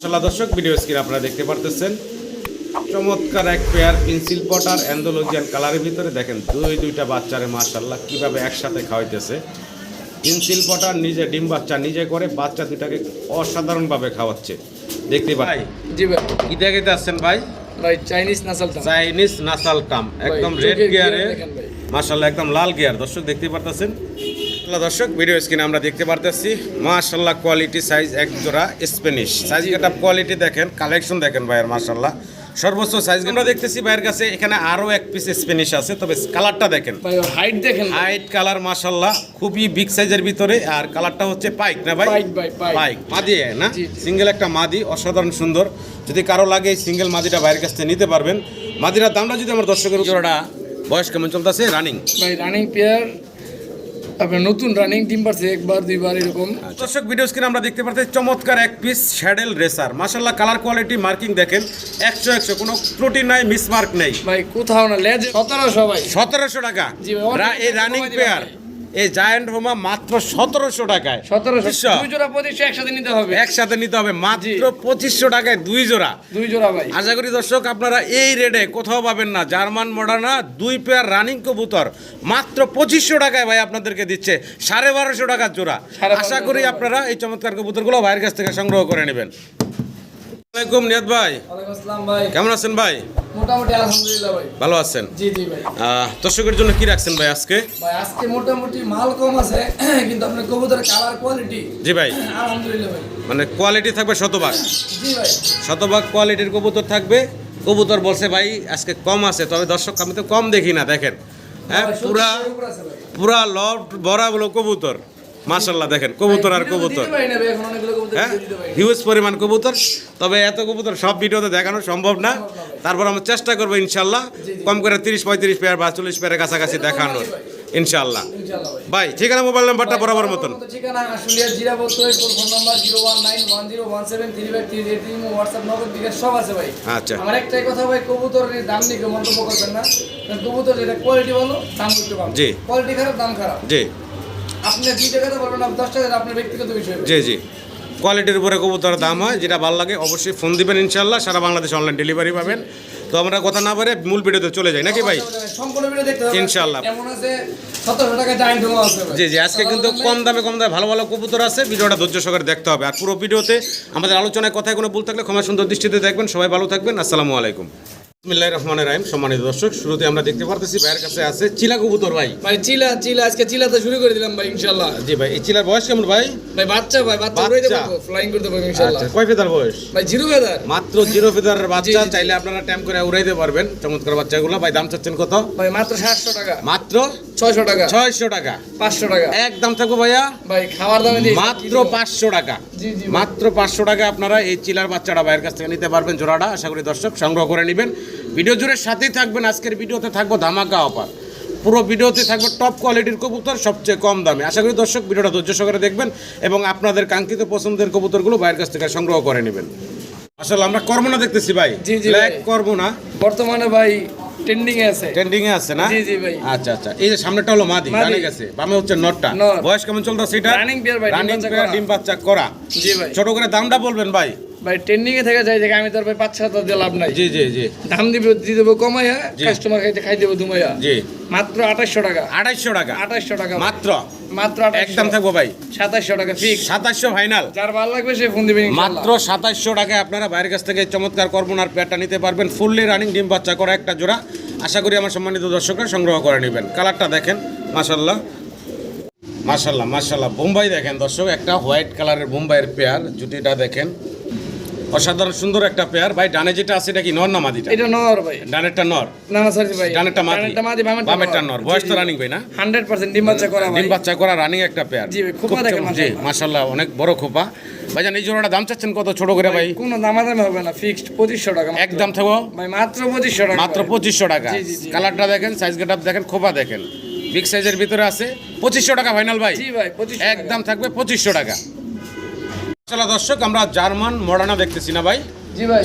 মাশাআল্লাহ দর্শক video screen আপনারা দেখতে পারতেছেন। চমৎকার এক পেয়ার পেন্সিল পটার অ্যান্ডোলজিয়ান কালারের ভিতরে। দেখেন দুই দুইটা বাচ্চারে মাশাল্লাহ কীভাবে একসাথে খাওয়াইতেছে। পেন্সিল পটার নিজে ডিম বাচ্চা নিজে করে বাচ্চা দুটাকে অসাধারণভাবে খাওয়াচ্ছে। দেখতে পাই জি ভাই। কি দেখতে আসছেন ভাই? ভাই চাইনিজ নাসাল চাইনিজ নাসাল কাম একদম রেড গিয়ারে দেখেন একদম লাল গিয়ার দর্শক দেখতে পারতেছেন? দর্শক ভিডিও স্ক্রিনে আমরা দেখতে পারতেছি মাশাল্লাহ কোয়ালিটি সাইজ এক জোড়া স্প্যানিশ সাইজ কাটা কোয়ালিটি দেখেন কালেকশন দেখেন ভাইয়ের মাশাল্লাহ সর্বোচ্চ সাইজ আমরা দেখতেছি ভাইয়ের কাছে এখানে আরও এক পিস স্প্যানিশ আছে তবে কালারটা দেখেন। হাইট দেখেন হাইট কালার মাশাল্লাহ খুবই বিগ সাইজের ভিতরে আর কালারটা হচ্ছে পাইক না ভাই? পাইক মাদি না। সিঙ্গেল একটা মাদি অসাধারণ সুন্দর। যদি কারও লাগে এই সিঙ্গেল মাদিটা বাইরের কাছ থেকে নিতে পারবেন। মাদিটার দামটা যদি আমার দর্শকের জোড়াটা বয়স কেমন চলতেছে? রানিং ভাই রানিং পেয়ার আপনার নতুন রানিং টিম পারছে একবার দুইবার এরকম। দর্শক ভিডিও স্ক্রিনে আমরা দেখতে পাচ্ছি চমৎকার এক পিস শ্যাডেল রেসার মাসাল্লাহ কালার কোয়ালিটি মার্কিং দেখেন। একশো একশো কোনো ত্রুটি নাই মিসমার্ক নেই। ভাই কোথাও না লেজ সতেরোশো ভাই। সতেরোশো টাকা। এই রানিং পেয়ার। এই জায়ান্ট হোমা মাত্র সতেরোশো টাকায়। সতেরোশো দুই জোড়া পঁচিশশো একসাথে নিতে হবে। একসাথে নিতে হবে। মাত্র পঁচিশশো টাকায় দুই জোড়া। দুই জোড়া ভাই। আশা করি দর্শক আপনারা এই রেটে কোথাও পাবেন না। জার্মান মডার্না দুই পেয়ার রানিং কবুতর। মাত্র পঁচিশশো টাকায় ভাই আপনাদেরকে দিচ্ছে সাড়ে বারোশো টাকার জোড়া। আশা করি আপনারা এই চমৎকার কবুতরগুলো ভাইয়ের কাছ থেকে সংগ্রহ করে নেবেন। আসসালামাইকুম নিয়াদ ভাই। কেমন আছেন ভাই? মোটামুটি আলহামদুলিল্লাহ ভাই। ভালো আছেন? জি জি ভাই। দর্শকের জন্য কি রাখছেন ভাই আজকে? ভাই আজকে মোটামুটি মাল কম আছে কিন্তু আপনার কবুতরের কালার কোয়ালিটি জি ভাই। আলহামদুলিল্লাহ ভাই। মানে কোয়ালিটি থাকবে শতভাগ। জি ভাই। শতভাগ কোয়ালিটির কবুতর থাকবে। কবুতর বলছে ভাই আজকে কম আছে তবে দর্শক আমি তো কম দেখি না দেখেন। হ্যাঁ পুরা। পুরা লফট ভরা হলো কবুতর। মাশাল্লাহ দেখেন কবুতর আর কবুতর। হ্যাঁ। হিউজ পরিমাণ কবুতর তবে এত কবুতর সব ভিডিওতে দেখানো সম্ভব না। তারপর আমরা চেষ্টা করব ইনশাল্লাহ কম করে তিরিশ পঁয়ত্রিশ পেয়ার বা চল্লিশ পেয়ারের কাছাকাছি দেখানোর। ইনশাল্লাহ ভাই। ঠিকানা মোবাইল নাম্বারটা বরাবর মতন। ঠিকানা আশুলিয়া জিরা ফোন নাম্বার নগদ বিকাশ সব আছে ভাই। আচ্ছা। আমার একটাই কথা ভাই কবুতরের দাম নিয়ে কেউ মন্তব্য করবেন না। কারণ কবুতর যেটা কোয়ালিটি ভালো দাম একটু কম। জি। কোয়ালিটি খারাপ দাম খারাপ। জি। আপনি দুই টাকাতে বলবেন না দশ টাকা আপনার ব্যক্তিগত বিষয়। জি জি। কোয়ালিটির উপরে কবুতরের দাম হয় যেটা ভালো লাগে অবশ্যই ফোন দিবেন ইনশাল্লাহ সারা বাংলাদেশ অনলাইন ডেলিভারি পাবেন। তো আমরা কথা না বলে মূল ভিডিওতে চলে যাই নাকি ভাই? ভাই। জি জি আজকে কিন্তু কম দামে কম দামে ভালো ভালো কবুতর আছে ভিডিওটা ধৈর্য সহকারে দেখতে হবে। আর পুরো ভিডিওতে আমাদের আলোচনায় কথায় কোনো ভুল থাকলে ক্ষমা সুন্দর দৃষ্টিতে দেখবেন। সবাই ভালো থাকবেন আসসালামু আলাইকুম। বিসমিল্লাহির রহমানির রহিম। সম্মানিত দর্শক শুরুতে আমরা দেখতে পারতেছি ভাইয়ের কাছে আছে চিলা কবুতর ভাই। ভাই চিলা চিলা আজকে চিলাতে শুরু করে দিলাম ভাই ইনশাল্লাহ জি ভাই এই চিলার বয়স কেমন ভাই? ভাই বাচ্চা ভাই বাচ্চা বাচ্চা। উড়াইতে পারব ফ্লাইং করতে পারব ইনশাল্লাহ কয় ফেদার বয়স? ভাই জিরো ফেদার। মাত্র জিরো ফেদারের বাচ্চা জি, জি। চাইলে আপনারা টাইম করে উড়াইতে পারবেন। চমৎকার বাচ্চাগুলো। ভাই দাম চাচ্ছেন কত? ভাই মাত্র সাতশো টাকা। মাত্র ছয়শো টাকা। ছয়শো টাকা। পাঁচশো টাকা। একদম থাকব ভাইয়া? ভাই খাওয়ার দামে দিয়ে মাত্র পাঁচশো টাকা। জি, জি, মাত্র পাঁচশো টাকা আপনারা এই চিলার বাচ্চাটা ভাইয়ের কাছ থেকে নিতে পারবেন জোড়াটা। আশা করি দর্শক সংগ্রহ করে নেবেন। ভিডিও জুড়ে সাথেই থাকবেন আজকের ভিডিওতে থাকব ধামাকা অফার। পুরো ভিডিওতে থাকবে টপ কোয়ালিটির কবুতর সবচেয়ে কম দামে। আশা করি দর্শক ভিডিওটা ধৈর্য সহকারে দেখবেন এবং আপনাদের কাঙ্ক্ষিত পছন্দের কবুতরগুলো ভাইয়ের কাছ থেকে সংগ্রহ করে নেবেন। আসলে আমরা কর্মনা দেখতেছি ভাই। ব্ল্যাক কর্মনা। বর্তমানে ভাই ট্রেন্ডিং এ আছে। ট্রেন্ডিং এ আছে না? জি, জি, ভাই। আচ্ছা আচ্ছা। এই যে সামনেটা হলো মাদি মাদি। ডানে বামে হচ্ছে নটটা। নর। বয়স কেমন চলতেছে এটা? Running pair ভাই, রানিং পেয়ার ডিম বাচ্চা করা। জি ভাই। ছোট করে দামটা বলবেন ভাই। ভাই থেকে যাই দেখে আমি তোর ভাই পাঁচ সাত হাজার দিয়ে লাভ নাই। জি জি জি। দাম দিব দিয়ে দেবো কমাইয়া জি। কাস্টমার খাইতে খাই দেবো দুমাইয়া জি। মাত্র আঠাশশো টাকা। টাকা? আঠাশশো টাকা। মাত্র? মাত্র একদম থাকব ভাই। সাতাশশো টাকা ফিক্স সাতাশশো ফাইনাল যার ভালো লাগবে সে ফোন দিবেন মাত্র সাতাশশো টাকায় আপনারা বাইরের কাছ থেকে চমৎকার কর্মনার পেয়ারটা নিতে পারবেন। ফুললি রানিং ডিম বাচ্চা করা একটা জোড়া। আশা করি আমার সম্মানিত দর্শকরা সংগ্রহ করে নেবেন। কালারটা দেখেন মাশাল্লাহ মাশাল্লাহ মাশাল্লাহ বোম্বাই দেখেন দর্শক একটা হোয়াইট কালারের বোম্বাইয়ের পেয়ার জুটিটা দেখেন। অসাধারণ সুন্দর একটা পেয়ার ভাই ডানে যেটা আছে এটা কি নর না মাদিটা? এটা নর ভাই। ডানেরটা নর? না না সরি ভাই। ডানেরটা মাদি। ডানেরটা মাদি বামেরটা নর। বয়স তো রানিং ভাই না? হান্ড্রেড পার্সেন্ট ডিম বাচ্চা করা ডিম বাচ্চা করা রানিং একটা পেয়ার জি খোপা দেখেন জি মাশাআল্লাহ। অনেক বড় খোপা। ভাই ভাইজান এই জোড়াটা দাম চাচ্ছেন কত ছোট করে ভাই কোনো দামাদামি হবে না ফিক্সড পঁচিশশো টাকা মাত্র। একদম থাকব ভাই মাত্র পঁচিশশো টাকা মাত্র ভাই। পঁচিশশো টাকা। জি, জি, জি। কালারটা দেখেন সাইজ গেটআপ দেখেন খোপা দেখেন। বিগ সাইজের ভিতরে আছে পঁচিশশো টাকা ফাইনাল ভাই। জি ভাই পঁচিশশো একদম থাকবে পঁচিশশো টাকা। চলো দর্শক আমরা জার্মান মডার্না দেখতেছি না ভাই?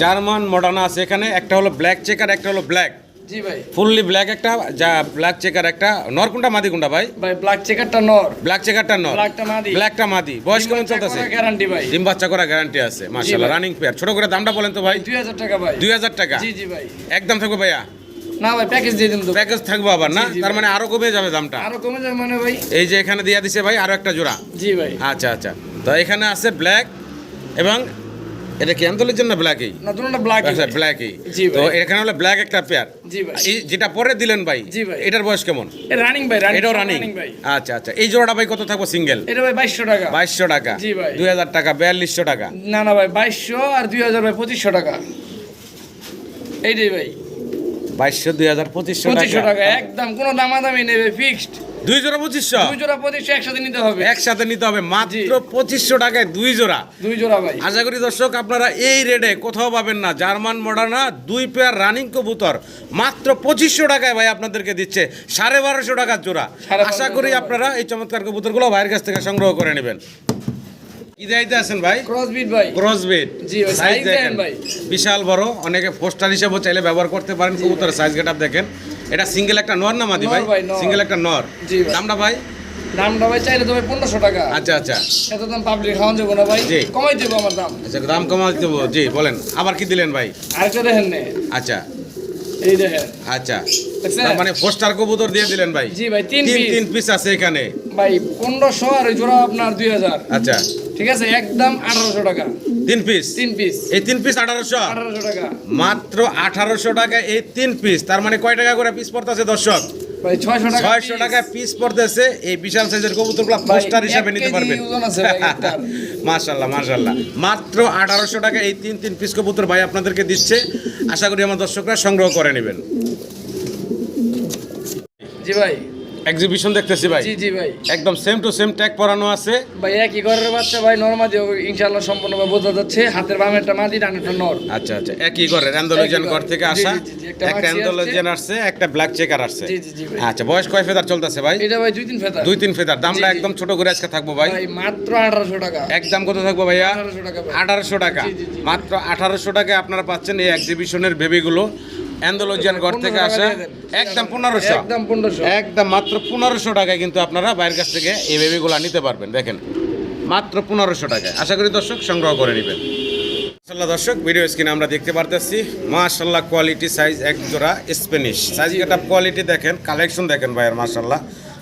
জার্মান মডার্না আছে এখানে একটা হলো ব্ল্যাক চেকার একটা হলো ব্ল্যাক। জি ভাই। ফুললি ব্ল্যাক একটা যা ব্ল্যাক চেকার একটা। নর কোনটা মাদি কোনটা ভাই? ভাই ব্ল্যাক চেকারটা নর। ব্ল্যাক চেকারটা নর। ব্ল্যাকটা মাদি। ব্ল্যাকটা মাদি। বয়স কেমন চলতেছে? গ্যারান্টি ভাই। ডিম বাচ্চা করা গ্যারান্টি আছে মাশাআল্লাহ রানিং পেয়ার ছোট করে দামটা বলেন তো ভাই। দুই হাজার টাকা ভাই। দুই হাজার টাকা। জি জি ভাই। একদম থাকবে ভাইয়া? না ভাই প্যাকেজ দিয়ে দিন তো। প্যাকেজ থাকবে আবার না? তার মানে আরও কমে যাবে দামটা। আরও কমে যাবে মানে ভাই। এই যে এখানে দিয়া দিছে ভাই আরও একটা জোড়া। জি ভাই। আচ্ছা আচ্ছা। তো এখানে আছে ব্ল্যাক এবং এটা কি আন্দোলনের জন্য ব্ল্যাকই না ব্ল্যাক আচ্ছা ব্ল্যাকই। তো এখানে হলো ব্ল্যাক একটা পেয়ার জি ভাই। যেটা পরে দিলেন ভাই জি ভাই। এটার বয়স কেমন? রানিং ভাই রানিং এটাও রানিং আচ্ছা আচ্ছা। এই জোড়াটা ভাই কত থাকব সিঙ্গেল এটা ভাই বাইশশো টাকা। বাইশশো টাকা। জি ভাই। দুই হাজার টাকা বিয়াল্লিশশো টাকা। না না ভাই বাইশশো আর দুই হাজার ভাই পঁচিশশো টাকা। এইটাই ভাই। বাইশশো দুই হাজার পঁচিশশো পঁচিশশো টাকা। টাকা একদম কোনো দামাদামি নেবে ফিক্সড দুই জোড়া পঁচিশশো। দুই জোড়া পঁচিশশো একসাথে নিতে হবে। একসাথে নিতে হবে মাত্র পঁচিশশো টাকায় দুই জোড়া। দুই জোড়া ভাই। আশা করি দর্শক আপনারা এই রেটে কোথাও পাবেন না। জার্মান মডার্না দুই পেয়ার রানিং কবুতর মাত্র পঁচিশশো টাকায় ভাই আপনাদেরকে দিচ্ছে সাড়ে বারোশো টাকার জোড়া। আশা করি আপনারা এই চমৎকার কবুতরগুলো ভাইয়ের কাছ থেকে সংগ্রহ করে নেবেন। আছেন ভাই? ক্রসবিট ভাই। ক্রসবিট জি ভাই, দেখেন। ভাই। বিশাল বড় অনেকে পোস্টার হিসেবেও চাইলে ব্যবহার করতে পারেন কবুতরের সাইজ গেটআপ দেখেন। এটা সিঙ্গেল একটা নর না মাদি ভাই? সিঙ্গেল একটা নর। জি। দামটা ভাই? দামটা ভাই চাইলে তো ভাই পনেরোশো টাকা। আচ্ছা আচ্ছা। এত দাম পাবলিক খাওয়ান যাব না ভাই। জি। কমাই দেবো আমার দাম। আচ্ছা দাম কমা দেবো। জি বলেন। আবার কি দিলেন ভাই? আরেকটা দেখেন নে। আচ্ছা। এই দেখেন। আচ্ছা? তার মানে পোস্টার কবুতর দিয়ে দিলেন ভাই? জি ভাই তিন তিন পিস আছে এখানে। ভাই পনেরোশো আর জোড়া আপনার দুই হাজার। আচ্ছা। ঠিক আছে? একদম আঠারোশো টাকা। তিন পিস তিন পিস এই তিন পিস আঠারোশো? আঠারোশো টাকা। মাত্র আঠারোশো টাকা এই তিন পিস তার মানে কয় টাকা করে পিস পড়তেছে দর্শক? ছয়শো টাকা পিস পড়তেছে। এই বিশাল সাইজের কবুতরগুলো ভাই, পোস্টার হিসাবে নিতে পারবেন। মাশাল্লাহ মাশাল্লাহ মাত্র আঠারোশো টাকা এই তিন তিন পিস কবুতর ভাই আপনাদেরকে দিচ্ছে। আশা করি আমার দর্শকরা সংগ্রহ করে নেবেন। জি ভাই। এক্সিবিশন দেখতেছি ভাই। জি জি ভাই। একদম সেম টু সেম ট্যাগ পরানো আছে। ভাই একই ঘরের বাচ্চা ভাই নর্মাদি ইনশাআল্লাহ সম্পূর্ণভাবে বোঝা যাচ্ছে হাতের বামেরটা মাদি ডানেরটা নর। আচ্ছা আচ্ছা একই ঘরের অ্যান্ডোলজিয়ান একই ঘর। থেকে আসা। একটা একটা অ্যান্ডোলজিয়ান আসছে। একটা ব্ল্যাক চেকার আসছে। জি, জি, জি, ভাই। আচ্ছা বয়স কয় ফেদার চলতেছে ভাই? এটা ভাই দুই তিন ফেতা দুই তিন ফেদার দামটা। একদম ছোট করে আজকে থাকব ভাই। ভাই মাত্র আঠারোশো টাকা। একদম কত থাকব ভাইয়া? আঠারোশো টাকা ভাই। আঠারোশো টাকা। মাত্র আঠারোশো টাকায় আপনারা পাচ্ছেন এই এক্সিবিশনের বেবিগুলো অ্যান্ডোলজিয়ান ঘর থেকে 1500 আসা। একদম পনেরোশো। একদম পনেরোশো। একদম মাত্র পনেরোশো টাকায় কিন্তু আপনারা বাইরের কাছ থেকে এই বেবিগুলো নিতে পারবেন দেখেন। মাত্র পনেরোশো টাকায়। আশা করি দর্শক সংগ্রহ করে নেবেন। মাশাল্লাহ দর্শক ভিডিও স্ক্রিনে আমরা দেখতে পারতেছি মাশাল্লাহ কোয়ালিটি সাইজ এক জোড়া স্প্যানিশ সাইজ গেটআপ কোয়ালিটি দেখেন কালেকশন দেখেন ভাইয়ের মাশাল্লাহ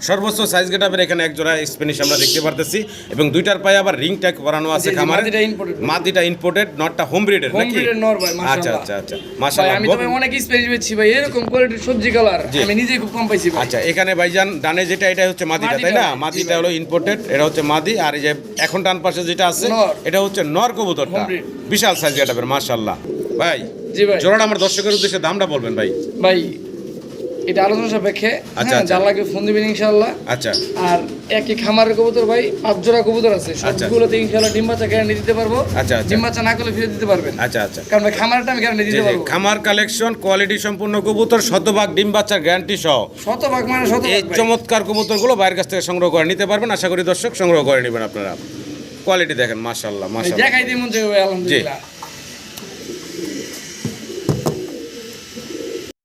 সর্বোচ্চ সাইজ গেটআপের এখানে এক জোড়া স্প্যানিশ আমরা দেখতে পারতেছি। এবং দুইটার পায়ে আবার রিং ট্যাগ করানো আছে খামারে। মাদিটা। ইম্পোর্টেড নটটা হোম ব্রিডের নাকি? আচ্ছা আচ্ছা আচ্ছা ভাই মাশাল্লাহ আমি তো অনেক স্পেস পেয়েছি ভাই এরকম কোয়ালিটির সবজি কালার আমি নিজেই খুব কম পাইছি আচ্ছা এখানে ভাইজান ডানে যেটা এটা হচ্ছে মাদিটা তাই না? মাদিটা, হলো ইম্পোর্টেড এটা হচ্ছে মাদি আর এই যে এখন ডান পাশে যেটা আছে এটা হচ্ছে নর কবুতরটা। বিশাল সাইজ ভাই জি ভাই। জোড়াটা আমার দর্শকের উদ্দেশ্যে দামটা বলবেন ভাই। ভাই এটা আলোচনা সাপেক্ষে আচ্ছা, হ্যাঁ আচ্ছা। যার লাগে ফোন দিবেন ইনশাআল্লাহ। আচ্ছা। আর একই খামারের কবুতর ভাই পাঁচ জোড়া কবুতর আছে। আচ্ছা। সবগুলোতে ইনশাআল্লাহ ডিম বাচ্চা গ্যারান্টি দিতে পারব। আচ্ছা, আচ্ছা। ডিম বাচ্চা না করলে ফিরে দিতে পারবেন। আচ্ছা আচ্ছা। কারণ ভাই খামারটা আমি গ্যারান্টি দিতে পারব। খামার কালেকশন কোয়ালিটি সম্পূর্ণ কবুতর শতভাগ ডিম বাচ্চার গ্যারান্টি সহ। শতভাগ মানে এই শতভাগ ভাই। চমৎকার কবুতরগুলো বাইরের কাছ থেকে সংগ্রহ করে নিতে পারবেন। আশা করি দর্শক সংগ্রহ করে নেবেন আপনারা। কোয়ালিটি দেখেন মাশাল্লাহ ভাই, মাশাল্লাহ দেখাই দিই মন থেকে আলহামদুলিল্লাহ।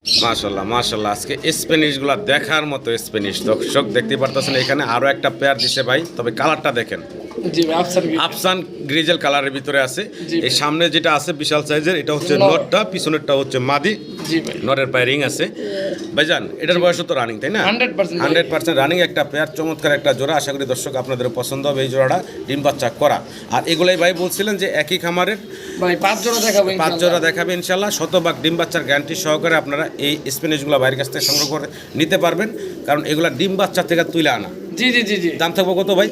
মাশাল্লাহ মাশাল্লাহ আজকে স্প্যানিশগুলো দেখার মতো স্প্যানিশ। দর্শক, দেখতে পারতেছেন এখানে আরও একটা পেয়ার দিছে ভাই। তবে কালারটা দেখেন। আফসান গ্রিজেল। কালারের ভিতরে আছে। এই সামনে যেটা আছে বিশাল সাইজের এটা হচ্ছে। নটটা পিছনেরটা হচ্ছে মাদি। নরের পায়ে রিং আছে। ভাইজান এটার বয়স তো রানিং তাই না? 100% হান্ড্রেড পার্সেন্ট রানিং একটা পেয়ার চমৎকার একটা জোড়া। আশা করি দর্শক আপনাদের পছন্দ হবে এই জোড়াটা ডিম বাচ্চা করা। আর এগুলাই ভাই বলছিলেন যে একই খামারের। পাঁচ জোড়া দেখাবো পাঁচ জোড়া দেখাবে ইনশাল্লাহ। শতভাগ ডিম বাচ্চার গ্যারান্টি সহকারে আপনারা এই স্পিনিশগুলো বাইরের কাছ থেকে সংগ্রহ করে নিতে পারবেন। কারণ এগুলা ডিম বাচ্চা থেকে তুলে আনা। জি জি জি জি। দাম থাকবে কত ভাই?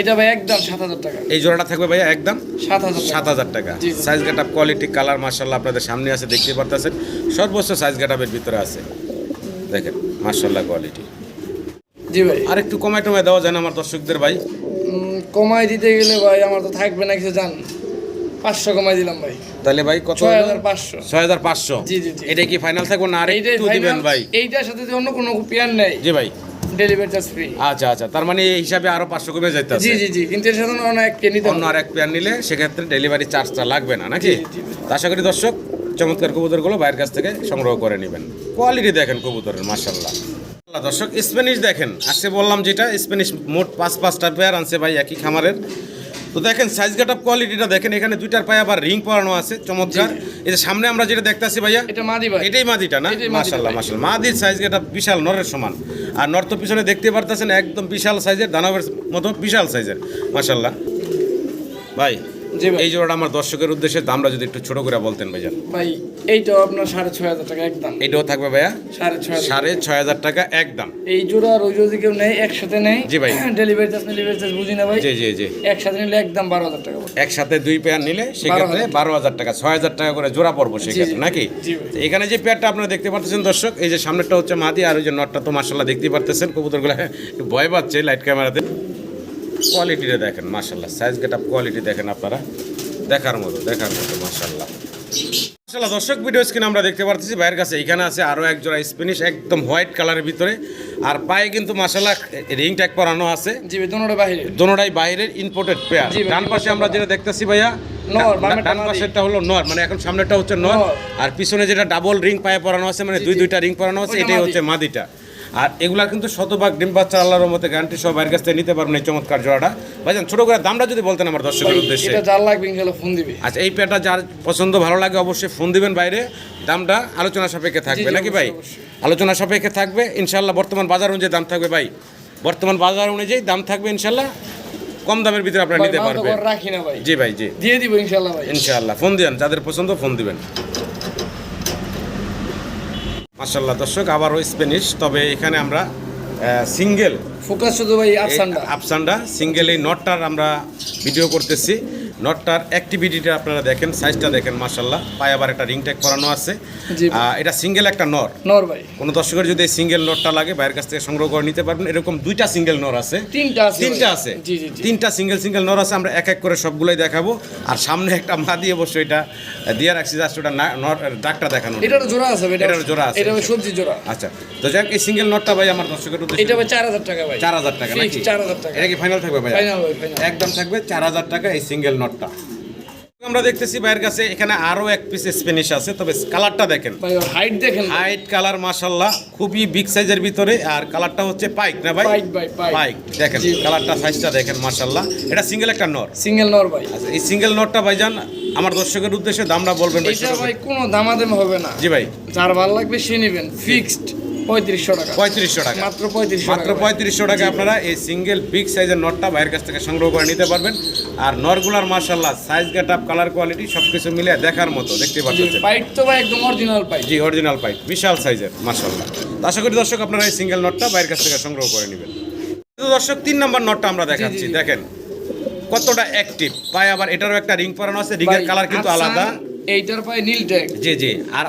এটা ভাই একদম সাত হাজার টাকা। এই জোড়াটা থাকবে ভাইয়া একদম সাত হাজার সাত হাজার টাকা। Size get up quality colour মার্শাল্লাহ আপনাদের সামনে আছে দেখতে পারতেছেন। সর্বোচ্চ সাইজ গেট আপের ভিতরে আছে। দেখেন মার্শাল্লাহ কোয়ালিটি জি ভাই। আর একটু কমাই টমাই দেওয়া যায় না আমার দর্শকদের ভাই? কমাই দিতে গেলে ভাই আমার তো থাকবে না কিছু জান। পাঁচশো কমাই দিলাম ভাই। তাহলে ভাই কত ছয় হাজার পাঁচশো। ছয় হাজার পাঁচশো। জি। এটা কি ফাইনাল থাকব না আর এইটাই দিবেন ভাই? এইটার সাথে অন্য কোনো পেয়ার নেই জি ভাই। ডেলিভারি চার্জ ফ্রি আচ্ছা আচ্ছা। তার মানে এই হিসাবে আরও পাঁচশো কমে যাইতে জি জি জি। কিন্তু এর সাথে অন্য এক কে নিতে অন্য আর এক পেয়ার নিলে সেক্ষেত্রে ডেলিভারি চার্জটা লাগবে না নাকি? আশা করি দর্শক চমৎকার কবুতরগুলো বাইরের কাছ থেকে সংগ্রহ করে নেবেন। কোয়ালিটি দেখেন কবুতরের মাসাল্লাহ দর্শক স্প্যানিশ দেখেন। আজকে বললাম যেটা স্প্যানিশ মোট পাঁচ পাঁচটা পেয়ার আনছে ভাই একই খামারের। তো দেখেন সাইজ গেট আপ কোয়ালিটিটা দেখেন এখানে দুইটার পায়ে আবার রিং পরানো আছে চমৎকার। এই যে সামনে আমরা যেটা দেখতেছি ভাইয়া এটা মাদি ভাই। এটাই মাদিটা না? মাশাআল্লাহ মাশাআল্লাহ। মাদির সাইজ এটা বিশাল নরের সমান। আর নর তো পিছনে দেখতে পারতেছেন একদম বিশাল সাইজের দানবের মতো বিশাল সাইজের মাশাআল্লাহ। ভাই এই জোড়াটা আমার দর্শকের উদ্দেশ্যে দামটা যদি একটু ছোট করে বলতেন ভাইজান। ভাই এইটাও আপনার সাড়ে ছয় হাজার টাকা একদম। এটাও থাকবে ভাইয়া? সাড়ে ছয় সাড়ে ছয় হাজার টাকা একদম। এই জোড়া আর ওই যদি কেউ নেই একসাথে নেই জি ভাই। ডেলিভারি চার্জ ডেলিভারি চার্জ বুঝি না ভাই। জি জি জি। একসাথে নিলে একদম বারো হাজার টাকা একসাথে দুই পেয়ার নিলে সেক্ষেত্রে বারো হাজার টাকা ছয় হাজার টাকা করে জোড়া পড়ব সেক্ষেত্রে। নাকি? এখানে যে পেয়ারটা আপনারা দেখতে পাচ্ছেন দর্শক এই যে সামনেরটা হচ্ছে মাদি আর ওই যে নটটা তো মার্শাল্লাহ দেখতে পারতেছেন কবুতরগুলো একটু ভয় পাচ্ছে লাইট ক্যামেরাতে কোয়ালিটিটা দেখেন মার্শাল্লাহ সাইজ গেট আপ কোয়ালিটি দেখেন আপনারা। দেখার মতো দেখার মতো মার্শাল্লাহ মার্শাল্লাহ দর্শক ভিডিও স্ক্রিন আমরা দেখতে পাচ্ছি ভাইয়ের কাছে এখানে আছে আরও এক জোড়া স্প্যানিশ একদম হোয়াইট কালারের ভিতরে। আর পায়ে কিন্তু মার্শাল্লাহ রিং ট্যাগ পরানো আছে। দোনোটাই বাইরের। ইম্পোর্টেড পেয়ার ডান পাশে আমরা যেটা দেখতেছি ভাইয়া ডান। পাশেরটা হলো নর মানে এখন সামনেরটা হচ্ছে নর নর। আর পিছনে যেটা ডাবল রিং পায়ে পরানো আছে মানে দুই দুইটা রিং পরানো আছে এটাই হচ্ছে মাদিটা। আর এগুলা কিন্তু শতভাগ ডিম বাচ্চা আল্লাহর মতে গ্যারান্টি সব বাইরের কাছ থেকে নিতে পারবেন এই চমৎকার জোড়াটা। ভাইজান ছোট করে দামটা যদি বলতেন আমার দর্শকের উদ্দেশ্যে। এটা যার লাগবে ইনশাল্লাহ ফোন দিবে। আচ্ছা এই পেয়ারটা যার পছন্দ ভালো লাগে অবশ্যই ফোন দিবেন বাইরে। দামটা আলোচনা সাপেক্ষে থাকবে নাকি ভাই? আলোচনা সাপেক্ষে থাকবে ইনশাল্লাহ বর্তমান বাজার অনুযায়ী দাম থাকবে ভাই। বর্তমান বাজার অনুযায়ী দাম থাকবে ইনশাল্লাহ কম দামের ভিতরে আপনারা নিতে পারবেন। রাখি না ভাই। জি ভাই জি। দিয়ে দিব ইনশাল্লাহ ভাই। ইনশাআল্লাহ ফোন দিবেন যাদের পছন্দ ফোন দিবেন। মাশাল্লাহ দর্শক আবারও স্প্যানিশ তবে এখানে আমরা সিঙ্গেল ফোকাস শুধু ভাই আফসান্ডা আফসান্ডা সিঙ্গেল এই নটটার আমরা ভিডিও করতেছি। নটটার অ্যাক্টিভিটিটা আপনারা দেখেন সাইজটা দেখেন মাশাল্লাহ পায়ে আবার একটা রিং ট্যাগ করানো আছে। এটা সিঙ্গেল একটা নর নর ভাই। কোনো দর্শকের যদি এই সিঙ্গেল নটটা লাগে বাইরের কাছ থেকে সংগ্রহ করে নিতে পারবেন। এরকম দুইটা সিঙ্গেল নর আছে। তিনটা আছে তিনটা আছে। তিনটা সিঙ্গেল সিঙ্গেল নর আছে আমরা এক এক করে সবগুলোই দেখাবো। আর সামনে একটা মা দিয়ে অবশ্যই এটা দিয়ে রাখছি জাস্ট ওটা নর ডাকটা দেখানো এটারও জোড়া আছে ভাই এটারও জোড়া আছে। এটা সবজি জোড়া। আচ্ছা তো যাক এই সিঙ্গেল নটটা ভাই আমার দর্শকের উদ্দেশ্যে এটা ভাই চার হাজার টাকা ভাই। চার হাজার টাকা নাকি? Fixed চার হাজার টাকা। এটা কি ফাইনাল থাকবে ভাই ফাইনাল ভাই ফাইনাল একদম থাকবে চার হাজার টাকা এই সিঙ্গেল নটটা আমরা দেখতেছি ভাইয়ের কাছে এখানে আরও এক পিস স্প্যানিশ আছে তবে কালারটা দেখেন। হাইট দেখেন হাইট কালার মাশাল্লাহ খুবই বিগ সাইজের ভিতরে আর কালারটা হচ্ছে পাইক না ভাই? পাইক দেখেন কালারটা সাইজটা দেখেন মাশাল্লাহ এটা সিঙ্গেল একটা নর সিঙ্গেল নর ভাই। আচ্ছা এই সিঙ্গেল নটটা ভাইজান আমার দর্শকের উদ্দেশ্যে দামটা বলবেন ভাই কোনো দামাদামি হবে না। জি ভাই। যার ভালো লাগবে সে নেবেন ফিক্সড পঁয়ত্রিশশো টাকা। পঁয়ত্রিশশো টাকা। মাত্র পঁয়ত্রিশশো মাত্র পঁয়ত্রিশশো টাকা আপনারা এই সিঙ্গেল বিগ সাইজের নটটা বাইরের কাছ থেকে সংগ্রহ করে নিতে পারবেন। আর নরগুলার মার্শাল্লাহ size get up colour quality সব কিছু মিলে দেখার মতো দেখতে পাচ্ছেন। পাইপ তো ভাই একদম অরিজিনাল জি অরিজিনাল বিশাল সাইজের মার্শাল্লাহ আশা করি দর্শক আপনারা এই সিঙ্গেল নটটা বাইরের কাছ থেকে সংগ্রহ করে নেবেন। দর্শক তিন নম্বর নটটা আমরা দেখাচ্ছি দেখেন। কতটা অ্যাক্টিভ পায়ে আবার এটারও একটা রিং পরানো আছে রিংয়ের কালার কিন্তু আলাদা। এইটার পায়ে নীল ট্যাগ জি জি। আর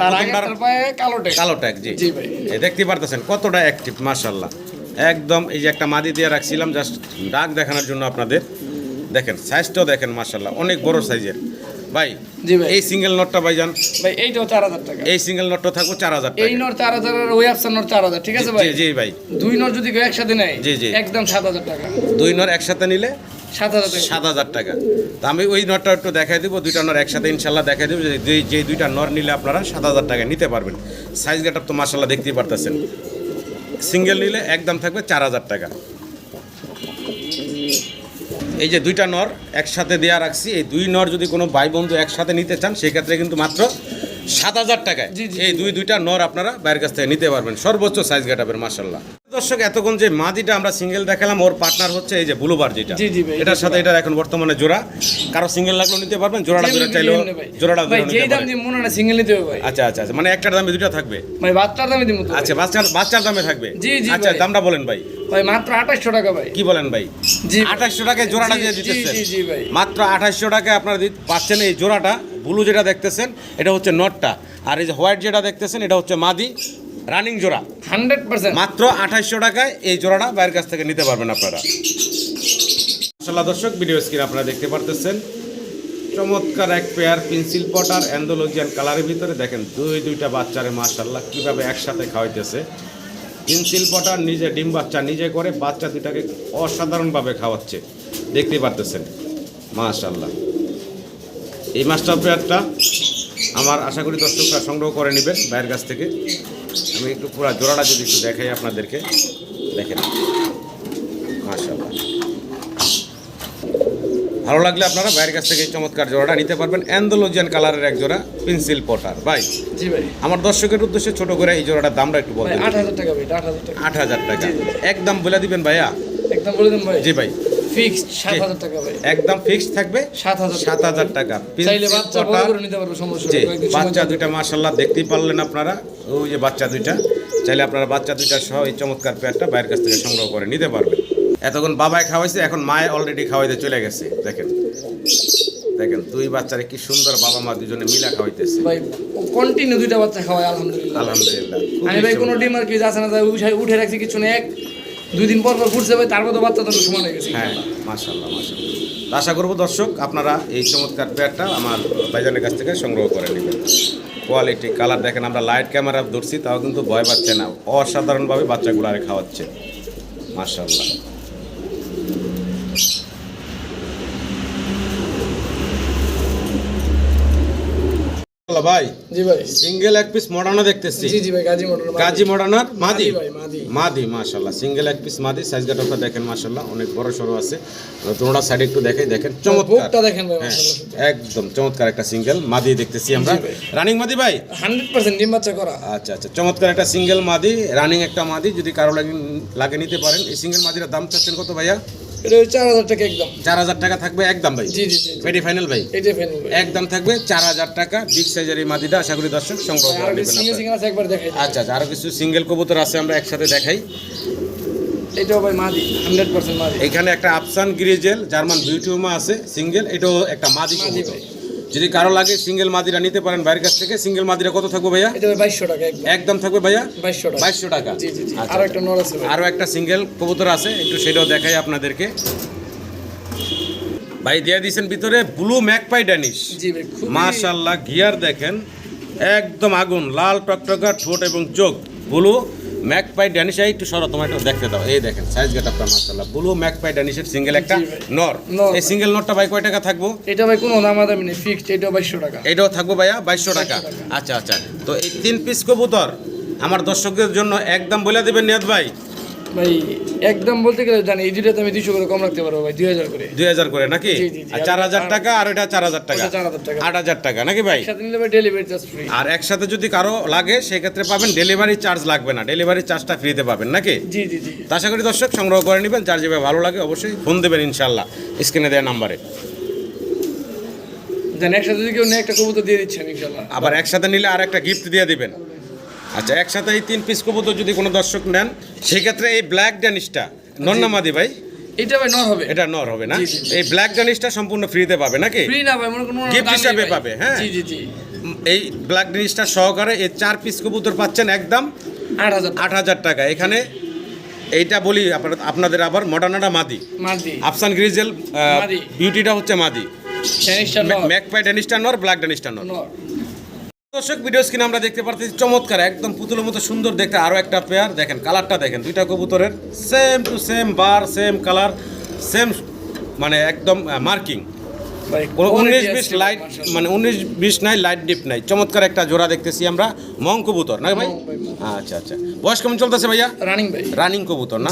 পায়ে কালো ট্যাগ কালো ট্যাগ জি। জি ভাই। দেখতে পারতেছেন কতটা অ্যাক্টিভ একদম এই যে একটা মাদি দিয়ে রাখছিলাম জাস্ট ডাক দেখানোর জন্য আপনাদের। দেখেন সাইজটাও দেখেন অনেক বড় সাইজের ভাই জি ভাই। এই সিঙ্গেল নটটা ভাইজান ভাই এইটাও চার হাজার টাকা। এই সিঙ্গেল নটটা থাকব চার হাজার এই চার হাজার আর ওই চার হাজার ঠিক আছে ভাই? জি ভাই। দুই যদি একসাথে নেয় জি, জি। একদম সাত হাজার টাকা। দুই নর একসাথে নিলে সাত হাজার টাকা। তো আমি ওই নটটা একটু দেখাই দেবো, দুইটা নর একসাথে ইনশাল্লাহ দেখাই দেবো, যে যে দুইটা নর নিলে আপনারা সাত হাজার টাকা নিতে পারবেন। সাইজ গেট তো মার্শাল্লাহ দেখতেই পারতেছেন। সিঙ্গেল নিলে একদম থাকবে চার হাজার টাকা। এই যে দুইটা নর একসাথে দেয়া রাখছি, এই দুই নর যদি কোনো ভাই বন্ধু একসাথে নিতে চান, সেক্ষেত্রে কিন্তু মাত্র সাত হাজার টাকায়। এই দুই দুইটা নর আপনারা বাইরের কাছ থেকে নিতে পারবেন। সর্বোচ্চ সাইজ গেটাবের মার্শাল্লাহ দর্শক এতক্ষণ যে মাদিটা আমরা সিঙ্গেল দেখালাম ওর পার্টনার হচ্ছে এই যে ব্লুবার যেটা। এটার সাথে এটার এখন বর্তমানে জোড়া। কারও সিঙ্গেল লাগলেও নিতে পারবেন জোড়াটা জোড়া চাইলেও জোড়াটা জোড়া নিতে মনে সিঙ্গেল নিতে হবে আচ্ছা আচ্ছা আচ্ছা। মানে একটার দামে দুইটা থাকবে? ভাই বাচ্চার দামে আচ্ছা বাচ্চার বাচ্চার দামে থাকবে? আচ্ছা দামটা বলেন ভাই। ভাই মাত্র আঠাশশো টাকা ভাই। কি বলেন ভাই? জি আঠাশশো টাকায় জোড়াটা জি, দিয়ে জি, দিতেছেন। জি, জি ভাই। মাত্র আঠাশশো টাকায় আপনারা পাচ্ছেন এই জোড়াটা। ব্লু যেটা দেখতেছেন এটা হচ্ছে নটটা। আর এই যে হোয়াইট যেটা দেখতেছেন এটা হচ্ছে মাদি রানিং জোড়া। Hundred percent. মাত্র আঠাশশো টাকায় এই জোড়াটা বাইরের কাছ থেকে নিতে পারবেন আপনারা। মাসাল্লাহ দর্শক ভিডিও স্ক্রিন আপনারা দেখতে পারতেছেন। চমৎকার এক পেয়ার পেন্সিল পটার অ্যান্ডোলজিয়ান কালারের ভিতরে। দেখেন দুই দুইটা বাচ্চারে মাশাল্লাহ কীভাবে একসাথে খাওয়াইতেছে। পেন্সিল পটার নিজে ডিম বাচ্চা নিজে করে বাচ্চা দুটাকে অসাধারণভাবে খাওয়াচ্ছে। দেখতে পারতেছেন। মাশাল্লাহ এই মাছটা পেয়ারটা আমার আশা করি দর্শকরা সংগ্রহ করে নেবেন বাইরের কাছ থেকে। আমি একটু পুরো জোড়াটা যদি একটু দেখাই আপনাদেরকে। দেখেন। মাশাআল্লাহ। ভালো লাগলে আপনারা বাইরের কাছ থেকে এই চমৎকার জোড়াটা নিতে পারবেন। অ্যান্ডোলজিয়ান কালারের এক জোড়া পেন্সিল পটার। ভাই জি ভাই। আমার দর্শকের উদ্দেশ্যে ছোট করে এই জোড়াটার দামটা একটু বলবেন আট হাজার টাকা ভাই আট হাজার টাকা। আট হাজার টাকা। জি, জি। একদম বলে দিবেন ভাইয়া? একদম বলে দেন ভাই। জি ভাই। ফিক্সড টাকা ভাই। একদম ফিক্সড থাকবে? টাকা। চাইলে বাচ্চা বড় পটার, করে নিতে পারব সমস্যা নেই, বাচ্চা দুইটা মাশাল্লাহ দেখতেই পারলেন আপনারা। ওই যে বাচ্চা দুইটা। চাইলে আপনারা বাচ্চা দুইটা সহ এই চমৎকার পেয়ারটা বাইরের কাছ থেকে সংগ্রহ করে নিতে পারবেন। এতক্ষণ বাবায় খাওয়াইছে এখন মায়ে অলরেডি খাওয়াইতে চলে গেছে। দেখেন। দেখেন দুই বাচ্চারে কি সুন্দর বাবা মা দুজনে মিলা খাওয়াইতেছে। ভাই কন্টিনিউ দুইটা বাচ্চা খাওয়ায় আলহামদুলিল্লাহ। আলহামদুলিল্লাহ আমি ভাই কোনো। ডিমার কিছু আছে না উঠে উঠে রাখছি কিছু নেই এক দুই দিন পর পর ফুটছে ভাই তারপর তো বাচ্চা তো সমান হয়ে গেছে হ্যাঁ মাশাল্লাহ তো আশা করব দর্শক আপনারা এই চমৎকার পেয়ারটা আমার ভাইজানের কাছ থেকে সংগ্রহ করে নেবেন। কোয়ালিটি কালার দেখেন আমরা লাইট ক্যামেরা ধরছি তাও কিন্তু ভয় পাচ্ছে না। অসাধারণভাবে বাচ্চাগুলো আরে খাওয়াচ্ছে। মাশাল্লাহ ভাই। জি ভাই। সিঙ্গেল এক পিস মডার্নও দেখতেছি। জি জি ভাই গাজী মোটর গাজী মডার্নার মাদি? ভাই মাদি। মাদি মাশাল্লাহ সিঙ্গেল এক পিস মাদি সাইজ গাটাটা দেখেন মাশাল্লাহ অনেক বড় সড়ো আছে। তোমরা সাইডে একটু দেখাই দেখেন। চমৎকার। বুকটা দেখেন ভাই হ্যাঁ, মাশাআল্লাহ একদম চমৎকার একটা সিঙ্গেল মাদি দেখতেছি আমরা। রানিং মাদি ভাই? হান্ড্রেড পার্সেন্ট ডিম বাচ্চা করা। আচ্ছা আচ্ছা। চমৎকার একটা সিঙ্গেল মাদি রানিং একটা মাদি। যদি কারও লাগে লাগে নিতে পারেন এই সিঙ্গেল মাদির দাম চাচ্ছেন কত ভাইয়া? এটা চার হাজার টাকা একদম। চার হাজার টাকা থাকবে একদম ভাই। জি জি জি পেটি ফাইনাল ভাই? এইটাই ফাইনাল একদম থাকবে চার হাজার টাকা। বিগ সাইজের এই মাদিটা আশা করি দর্শক সংগ্রহ করে নেবেন সিঙ্গেল আপনারা। সিঙ্গেল আছে একবার দেখাই আচ্ছা আচ্ছা আরও কিছু সিঙ্গেল কবুতর আছে আমরা একসাথে দেখাই। এটাও ভাই মাদি হান্ড্রেড পার্সেন্ট মাদি। এখানে একটা আফসান গ্রিজেল জার্মান বিউটিউমা আছে সিঙ্গেল এটাও একটা মাদি মাদি কবুতর। ভাই। যদি কারও লাগে সিঙ্গেল মাদিরা নিতে পারেন বাইরের কাছ থেকে সিঙ্গেল মাদিরা কত থাকবে ভাইয়া? এটা টাকা একদম। থাকবে ভাইয়া? বাইশশো টাকা। বাইশশো টাকা। জি জি জি। আচ্ছা, আর একটা নর আছে আরও একটা সিঙ্গেল কবুতর আছে একটু সেটাও দেখাই আপনাদেরকে। ভাই দিয়ে দিয়েছেন ভিতরে ব্লু ম্যাকপাই ড্যানিশ। মাশাল্লাহ গিয়ার দেখেন একদম আগুন লাল টকটকা ঠোঁট এবং চোখ ব্লু। ম্যাকপাই পাই ড্যানিশাই একটু সরো তোমার একটু দেখতে দাও। এই দেখেন সাইজ গেট আপনার মাসাল্লাহ ব্লু ম্যাক পাই ড্যানিশের সিঙ্গেল একটা নর। এই সিঙ্গেল নরটা ভাই কয় টাকা থাকব? এটা ভাই কোনো দাম দামাদামি নেই ফিক্সড এটাও বাইশশো টাকা। এটাও থাকব ভাইয়া বাইশশো টাকা। টাকা। আচ্ছা আচ্ছা। তো এই তিন পিস কবুতর আমার দর্শকদের জন্য একদম বলে দেবেন নিয়াদ ভাই। ভাই একদম বলতে গেলে জানি এই দুইটাতে আমি দুইশো করে কম রাখতে পারব ভাই দুই হাজার করে। দুই হাজার করে নাকি। আর চার হাজার টাকা আর এটা চার হাজার টাকা। ওটা 4,000 টাকা। আট হাজার টাকা নাকি ভাই? একসাথে নিলে ভাই ডেলিভারি চার্জ ফ্রি আর একসাথে যদি কারও লাগে সেক্ষেত্রে পাবেন ডেলিভারি চার্জ লাগবে না। ডেলিভারি চার্জটা ফ্রিতে পাবেন নাকি? জি জি জি। আশা করি দর্শক সংগ্রহ করে নেবেন। যার যেভাবে ভালো লাগে অবশ্যই ফোন দেবেন ইনশাল্লাহ স্ক্রিনে দেওয়া নাম্বারে। জানি একসাথে যদি কেউ একটা কবুতর দিয়ে দিচ্ছেন ইনশাল্লাহ আবার একসাথে নিলে আর একটা গিফট দিয়ে দিবেন। আচ্ছা একসাথে এই তিন পিস কবুতর যদি কোনো দর্শক নেন সেক্ষেত্রে এই ব্ল্যাক ড্যানিশটা নন্নামাদি ভাই? এটা ভাই নর হবে। এটা নর হবে না। এই ব্ল্যাক ড্যানিশটা সম্পূর্ণ ফ্রিতে পাবে নাকি? ফ্রি না ভাই মনে কোনো Gift হিসাবে পাবে, হ্যাঁ? জি জি জি। এই ব্ল্যাক ড্যানিশটা সহকারে এই চার পিস কবুতর পাচ্ছেন একদম আট হাজার আট হাজার টাকা। এখানে এইটা বলি আপনাদের আবার মডার্নাটা মাদি। আফসান গ্রিজেল। বিউটিটা হচ্ছে মাদি। ম্যাকপাই ড্যানিশটা নর। ব্ল্যাক ড্যানিশটা নর। নর। দর্শক ভিডিও স্ক্রিনে আমরা দেখতে পাচ্ছি চমৎকার একদম পুতুলের মতো সুন্দর দেখতে আরও একটা পেয়ার দেখেন কালারটা দেখেন দুইটা কবুতরের same to same bar same colour same মানে একদম মার্কিং উনিশ বিশ লাইট মানে উনিশ বিশ নাই লাইট ডিপ নাই। চমৎকার একটা জোড়া দেখতেছি আমরা মং কবুতর না ভাই, আচ্ছা আচ্ছা। বয়স কেমন চলতেছে ভাইয়া? রানিং ভাই। রানিং কবুতর না?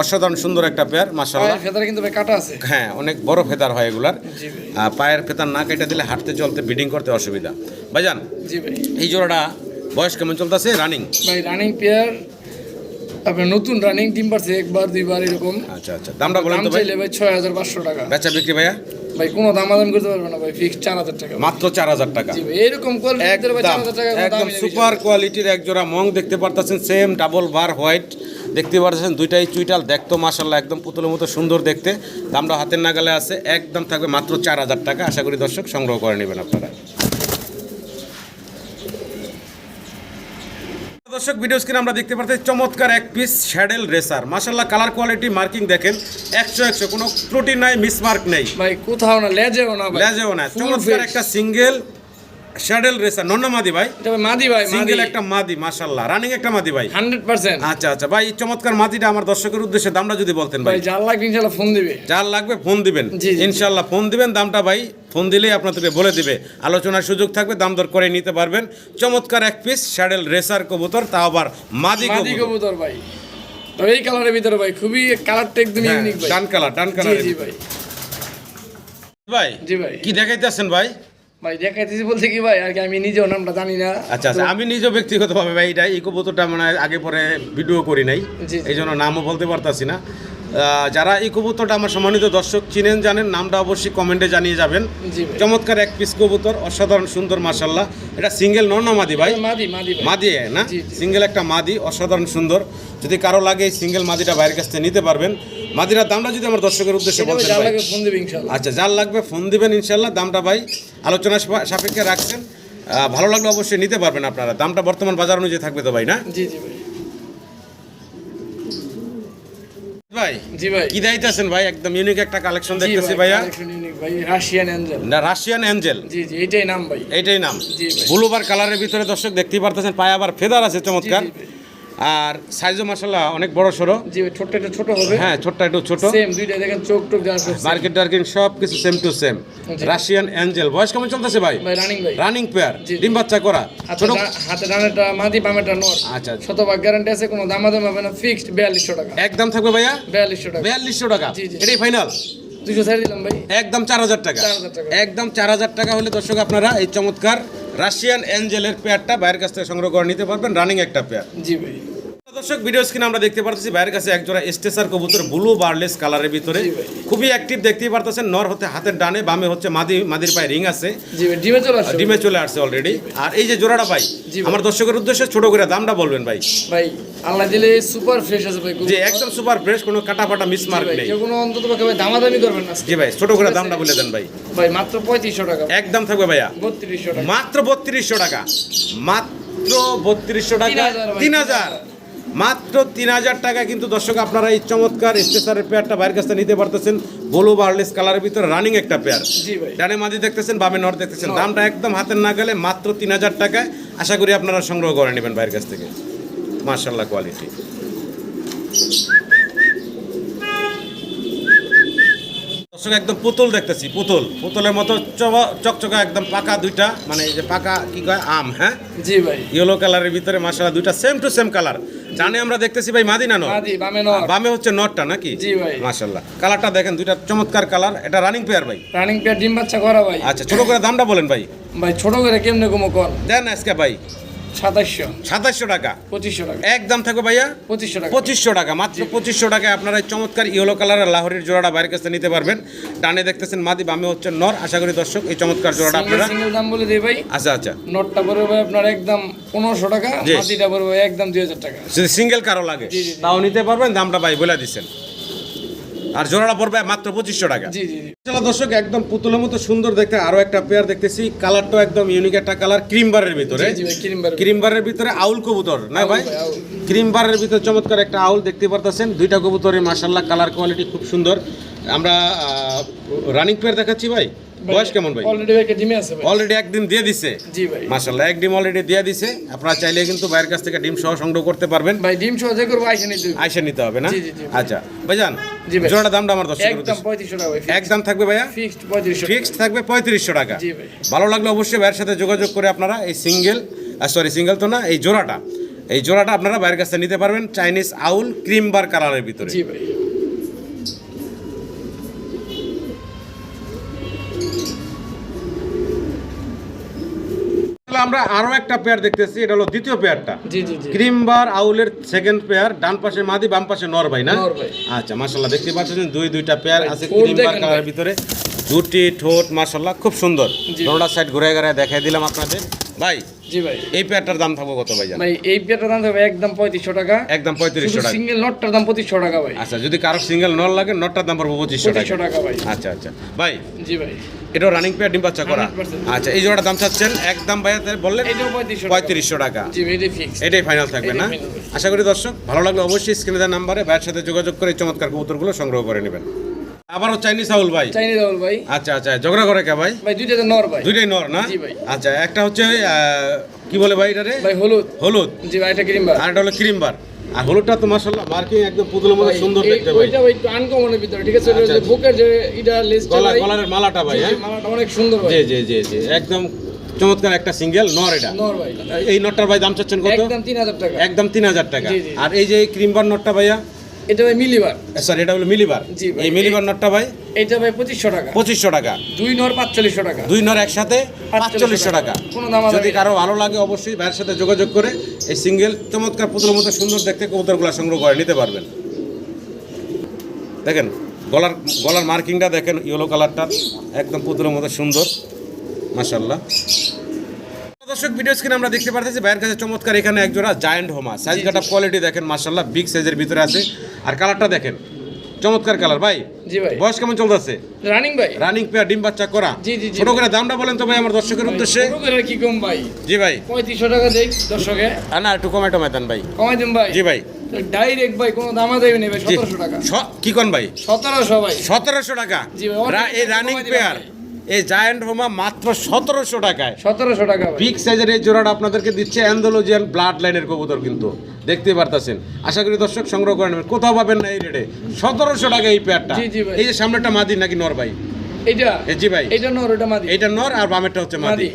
অসাধারণ সুন্দর একটা পেয়ার মাশাআল্লাহ। ফেদারে কিন্তু ভাই কাটা আছে। হ্যাঁ অনেক বড় ফেদার হয় এগুলার। পায়ের ফেতার না কেটে দিলে হাঁটতে চলতে বিডিং করতে অসুবিধা। ভাইজান জি ভাই। এই জোড়াটা বয়স কেমন চলতেছে? রানিং ভাই রানিং পেয়ার আপনার নতুন রানিং টিম পারছে একবার দুইবার এরকম। আচ্ছা আচ্ছা। দামটা বলেন তো ভাই ছয় হাজার পাঁচশো টাকা। বেচা বিক্রি ভাইয়া? ভাই কোনো দামাদাম করতে পারবে না ভাই ফিক্স চার হাজার টাকা। মাত্র চার হাজার টাকা। এরকম একদম সুপার কোয়ালিটির এক জোড়া মং দেখতে পারতেছেন সেম ডাবল বার হোয়াইট দেখতে পারতেছেন দুইটাই চুইটাল দেখতো মাসাল্লাহ একদম পুতুলের মতো সুন্দর দেখতে। দামটা হাতের নাগালে আছে একদম থাকবে মাত্র চার হাজার টাকা। আশা করি দর্শক সংগ্রহ করে নেবেন আপনারা। দর্শক ভিডিও স্ক্রিনে আমরা দেখতে পাচ্ছি চমৎকার এক পিস শ্যাডেল রেসার মাসাল্লাহ কালার কোয়ালিটি মার্কিং দেখেন। একশো একশো কোনো ত্রুটি নাই মিসমার্ক নেই। ভাই কোথাও না লেজেও না ভাই। লেজেও না। চমৎকার একটা সিঙ্গেল শ্যাডেল রেসার নন্না মাদি ভাই। মাদি ভাই মাদি। সিঙ্গেল একটা মাদি মাশাল্লাহ রানিং একটা মাদি ভাই। Hundred percent. আচ্ছা আচ্ছা। ভাই এই চমৎকার মাদিটা আমার দর্শকের উদ্দেশ্যে দামটা যদি বলতেন ভাই। ভাই যার লাগবে ইনশাল্লাহ ফোন দিবে। যার লাগবে ফোন দিবেন। ইনশাল্লাহ ফোন দিবেন। দামটা ভাই ফোন দিলেই আপনাদেরকে বলে দিবে। আলোচনার সুযোগ থাকবে দাম দর করে নিতে পারবেন। চমৎকার এক পিস শ্যাডেল রেসার কবুতর তা আবার মাদি কবুতর। ভাই। তো এই কালারের ভিতরে ভাই খুবই কালারটা একদম ইউনিক ভাই। ডান কালার ডান কালার জি ভাই। ভাই জি ভাই। কি দেখাইতেছেন ভাই? ভাই দেখাইতেছি বলতে কি ভাই আর কি আমি নিজেও নামটা জানি না। আচ্ছা আচ্ছা আমি নিজেও ব্যক্তিগতভাবে ভাই এটা এই কবুতরটা মানে আগে পরে ভিডিও করি নাই। এই জন্য নামও বলতে পারতাছি না। যারা এই কবুতরটা আমার সম্মানিত দর্শক চিনেন জানেন নামটা অবশ্যই কমেন্টে জানিয়ে যাবেন। চমৎকার এক পিস কবুতর অসাধারণ সুন্দর মাসাল্লাহ এটা সিঙ্গেল নর না মাদি ভাই? মাদি না। সিঙ্গেল একটা মাদি অসাধারণ সুন্দর। যদি কারও লাগে এই সিঙ্গেল মাদিটা বাইরের কাছ থেকে নিতে পারবেন। মাদিরার দামটা যদি আমার দর্শকের উদ্দেশ্যে আচ্ছা যার লাগবে ফোন দিবেন ইনশাল্লাহ দামটা ভাই আলোচনা সাপেক্ষে রাখছেন। ভালো লাগলে অবশ্যই নিতে পারবেন আপনারা। দামটা বর্তমান বাজার অনুযায়ী থাকবে তো ভাই না? জি জি ভাই। ভাই জি ভাই। কি দাইতেছেন ভাই? একদম ইউনিক একটা কালেকশন দেখতেছি ভাইয়া। ভাই রাশিয়ান অ্যাঞ্জেল না রাশিয়ান অ্যাঞ্জেল জি জি এটাই নাম ভাই। নাম। ভাই। কালারের ভিতরে দর্শক দেখতেই পারতেছেন পায়ে আবার ফেদার আছে চমৎকার। আর সাইজও মাসাল্লাহ অনেক বড় সড়ো। জি ছোট্ট একটু ছোট হবে। হ্যাঁ ছোট্ট একটু ছোট। সেম দুইটা দেখেন চোখ টোক মার্কেট টার্গেট সব কিছু same to same Russian angel বয়স কেমন চলতেছে ভাই? ভাই রানিং ভাই। Running pair. ডিম বাচ্চা করা। ছোট হাতে ডানেরটা মাদি বামেরটা নর আচ্ছা। শতভাগ গ্যারান্টি আছে কোনো দামাদাম হবে না। ফিক্সড বিয়াল্লিশশো টাকা। একদম থাকবে ভাইয়া? বিয়াল্লিশশো টাকা। বিয়াল্লিশশো টাকা। জি, জি। এটাই ফাইনাল একদম চার হাজার টাকা। 4,000 টাকা। একদম চার হাজার টাকা হলে দর্শক আপনারা এই চমৎকার রাশিয়ান অ্যাঞ্জেলের পেয়ারটা বাইরের কাছ থেকে সংগ্রহ করে নিতে পারবেন। রানিং একটা পেয়ার জি ভাই। দর্শক ভিডিও স্ক্রিনে আমরা দেখতে পারতেছি বাইরের কাছে একজোড়া স্টেসার কবুতর ব্লু বার্লেস কালারের ভিতরে। খুবই অ্যাক্টিভ দেখতেই পারতেছেন। নর হতে হাতের ডানে বামে হচ্ছে মাদি মাদির পায়ে রিং আছে। জি ডিমে চলে আসছে। ডিমে চলে আসছে অলরেডি আর এই যে জোড়াটা ভাই আমার দর্শকের উদ্দেশ্যে ছোট করে দামটা বলবেন ভাই। ভাই আল্লাহ দিলে সুপার ফ্রেশ আছে ভাই যে একদম সুপার ফ্রেশ কোনো কাটা ফাটা মিস মার্ক নেই। কোনো অন্তত পক্ষে ভাই দামাদামি করবেন না। জি ভাই ছোট করে দামটা বলে দেন ভাই। ভাই মাত্র পঁয়ত্রিশশো টাকা। একদম থাকবে ভাইয়া। বত্রিশশো টাকা। মাত্র বত্রিশশো টাকা। মাত্র বত্রিশশো টাকা। 3,000 তিন হাজার। মাত্র তিন হাজার টাকা কিন্তু দর্শক আপনারা এই চমৎকার স্টেশনের পেয়ারটা বাইরের কাছে নিতে পারতেছেন। ব্লু বার্লেস কালারের ভিতরে রানিং একটা পেয়ার। জি ডানে মাদি দেখতেছেন বামে নর দেখতেছেন। দামটা একদম হাতের না গেলে মাত্র তিন হাজার টাকায়। আশা করি আপনারা সংগ্রহ করে নেবেন বাইরের কাছ থেকে। মার্শাল্লাহ কোয়ালিটি দর্শক একদম পুতুল দেখতেছি পুতুল। পুতুলের মতো চকচকা একদম পাকা দুইটা মানে এই যে পাকা কি কয় আম হ্যাঁ? জি ভাই। ইয়েলো কালারের ভিতরে মাসালা দুইটা সেম টু সেম কালার জানে আমরা দেখতেছি ভাই মাদি বামে নর বামে হচ্ছে নটটা নাকি? জি ভাই। মাশাল্লাহ কালারটা দেখেন দুইটা চমৎকার কালার এটা রানিং পেয়ার ভাই। রানিং পেয়ার ডিম বাচ্চা করা ভাই। আচ্ছা ছোট করে দামটা বলেন ভাই। ভাই ছোট করে কেমনে কমো কর দেন আজকে ভাই। সাতাশশো। সাতাশশো টাকা। পঁচিশশো টাকা। একদম থাকবে ভাইয়া। পঁচিশশো টাকা। পঁচিশশো টাকা মাত্র পঁচিশশো টাকায় আপনারা এই চমৎকার ইয়েলো কালারের লাহোরের জোড়াটা বাইরের কাছে নিতে পারবেন। ডানে দেখতেছেন মাদি বামে হচ্ছে নর। আশা করি দর্শক এই চমৎকার জোড়াটা সিঙ্গেল আপনারা সিঙ্গেল দাম বলে দিই ভাই। আচ্ছা আচ্ছা। নোটটা পড়বে ভাই আপনার একদম পনেরোশো টাকা। পড়বে একদম দুই হাজার টাকা। যদি সিঙ্গেল কারও লাগে। তাও নিতে পারবেন দামটা ভাই বলে দিচ্ছেন আর জোড়াটা পড়বে মাত্র পঁচিশশো টাকা। জি জি জি। দর্শক একদম পুতুলের মতো সুন্দর দেখতে আরও একটা পেয়ার দেখতেছি। কালারটাও একদম ইউনিক একটা কালার ক্রিমবারের ভিতরে। জি, জি ক্রিম বারের ভিতরে। আউল কবুতর না ভাই? ক্রিমবারের ক্রিম বারের ভিতরে চমৎকার একটা আউল দেখতে পারতেছেন। দুইটা কবুতরের মাসাল্লাহ কালার কোয়ালিটি খুব সুন্দর। আমরা রানিং পেয়ার দেখাচ্ছি ভাই। বয়স কেমন ভাই? অলরেডি একটা ডিমে আছে ভাই। অলরেডি একদিন দিয়ে দিছে? জি ভাই। মাশাল্লাহ এক ডিম অলরেডি দিয়ে দিছে। আপনারা চাইলে কিন্তু বাইরের কাছ থেকে ডিম সহ সংগ্রহ করতে পারবেন। ভাই ডিম সহ যে করব আইসা নিতে। আইসা নিতে হবে না? জি, জি, জি। আচ্ছা ভাইজান জি ভাই। জোড়াটা দামটা আমার দশ একদম পঁয়ত্রিশশো টাকা ভাই একদম থাকবে ভাইয়া? ফিক্সড পঁয়ত্রিশশো ফিক্সড থাকবে পঁয়ত্রিশশো টাকা। জি ভাই। ভালো লাগলে অবশ্যই ভাইয়ের সাথে যোগাযোগ করে আপনারা এই সিঙ্গেল সরি সিঙ্গেল তো না এই জোড়াটা। এই জোড়াটা আপনারা বাইরের কাছে নিতে পারবেন চাইনিজ আউল ক্রিম বার কালারের ভিতরে। জি ভাই। আমরা আরও একটা পেয়ার দেখতেছি এটা হলো দ্বিতীয় পেয়ারটা জি জি জি। ক্রিম বার আউলের সেকেন্ড পেয়ার ডান পাশে মাদি বাম পাশে নর ভাই না? আচ্ছা মাসাল্লাহ দেখতে পাচ্ছেন দুই দুইটা পেয়ার আছে ক্রিম বার কালারের ভিতরে। দুটি ঠোঁট মাশাল্লাহ খুব সুন্দর। দোনোটা সাইড ঘুরে ঘুরে দেখাই দিলাম আপনাদের। ভাই জি ভাই। এই পেয়ারটার দাম থাকব কত ভাই ভাই এই পেয়ারটার দাম থাকবে একদম পঁয়ত্রিশশো টাকা। একদম পঁয়ত্রিশশো টাকা। সিঙ্গেল নটটার দাম পঁচিশশো টাকা ভাই। আচ্ছা যদি কারও সিঙ্গেল নল লাগে নটটার দাম পড়ব পঁচিশশো টাকা। টাকা ভাই। আচ্ছা আচ্ছা। ভাই জি ভাই। এটা রানিং পেয়ার ডিম বাচ্চা করা। আচ্ছা এই জোড়ার দাম চাচ্ছেন একদম ভাইয়া বললেন পঁয়ত্রিশশো টাকা। জি এটাই ফাইনাল থাকবে না? আশা করি দর্শক ভালো লাগলে অবশ্যই স্ক্রিনে দেওয়ার নাম্বারে ভাইয়ের সাথে যোগাযোগ করে এই চমৎকার কবুতরগুলো সংগ্রহ করে নেবেন। আবারও চাইনিজ আউল ভাই? চাইনিজ ডাবল ভাই। আচ্ছা আচ্ছা ঝগড়া করে কে ভাই? ভাই দুইটাতে নর ভাই। দুইটাই নর না? জি ভাই। আচ্ছা একটা হচ্ছে কি বলে ভাই এটা রে ভাই হলুদ। হলুদ। জি ভাই এটা ক্রিম বার আর এটা হলো ক্রিম বার আর হলুদটা তো মাশাআল্লাহ মার্কিং একদম পুতুলের মতো সুন্দর দেখতে ভাই। ওইটা ভাই একটু আনকমনের ভিতরে ঠিক আছে? ওটা আচ্ছা, যে আচ্ছা। বুকের যে এটা লেসটা গলা গলার মালাটা ভাই হ্যাঁ? মালাটা অনেক সুন্দর ভাই। জি জি জি জি। একদম চমৎকার একটা সিঙ্গেল নর এটা। নর ভাই। এই নটটার ভাই দাম চাচ্ছেন কত? একদম তিন হাজার টাকা। একদম তিন হাজার টাকা। জি, জি। আর এই যে ক্রিম বার নটটা ভাইয়া? এটা ভাই মিলিবার। স্যার এটা হলো মিলিবার। জি এই মিলিবার নটটা ভাই? এটা ভাই পঁচিশশো টাকা। পঁচিশশো টাকা। দুই নর পাঁচচল্লিশশো টাকা। দুই নর একসাথে পাঁচচল্লিশশো টাকা। যদি কারও ভালো লাগে অবশ্যই ভাইয়ের সাথে যোগাযোগ করে এই সিঙ্গেল চমৎকার পুতুলের মতো সুন্দর দেখতে কবুতরগুলো সংগ্রহ করে নিতে পারবেন। দেখেন গলার গলার মার্কিংটা দেখেন ইয়েলো কালারটা একদম পুতুলের মতো সুন্দর মাশাল্লাহ দর্শক ভিডিও স্ক্রিনে আমরা দেখতে পারতেছি ভাইয়ের কাছে চমৎকার এখানে একজোড়া জায়ান্ট হোমা সাইজ কাটা কোয়ালিটি দেখেন মাশাল্লাহ বিগ সাইজের ভিতরে আছে। আর কালারটা দেখেন চমৎকার কালার ভাই। জি ভাই। বয়স কেমন চলতেছে? রানিং ভাই। রানিং পেয়ার ডিম বাচ্চা করা। জি, জি। ছোট করে দামটা বলেন তো ভাই আমার দর্শকের উদ্দেশ্যে। ছোট করে কি কম ভাই? জি ভাই। পঁয়ত্রিশশো টাকা দেই দর্শকে। আর না একটু কমে টমে দেন ভাই। কমাই দিন ভাই। জি ভাই। ডাইরেক্ট ভাই কোনো দামা দেবে নেই ভাই জি। সতেরোশো টাকা। কি কোন ভাই? সতেরোশো ভাই। সতেরোশো টাকা। জি ভাই, এই রানিং পেয়ার। এই জায়ান্ট হোমা মাত্র সতেরোশো টাকায়। সতেরোশো টাকা বিগ সাইজের এই জোড়াটা আপনাদেরকে দিচ্ছে অ্যান্ডোলজিয়ান ব্লাড লাইনের কবুতর কিন্তু। দেখতেই পারতেছেন। আশা করি দর্শক সংগ্রহ করে নেবেন। কোথাও পাবেন না এই রেটে সতেরোশো টাকা এই পেয়ারটা। এই যে সামনেটা মাদি নাকি নর ভাই? এইটা? জি ভাই। এইটা নর এটা মাদি। এইটা নর আর বামেরটা হচ্ছে মাদি।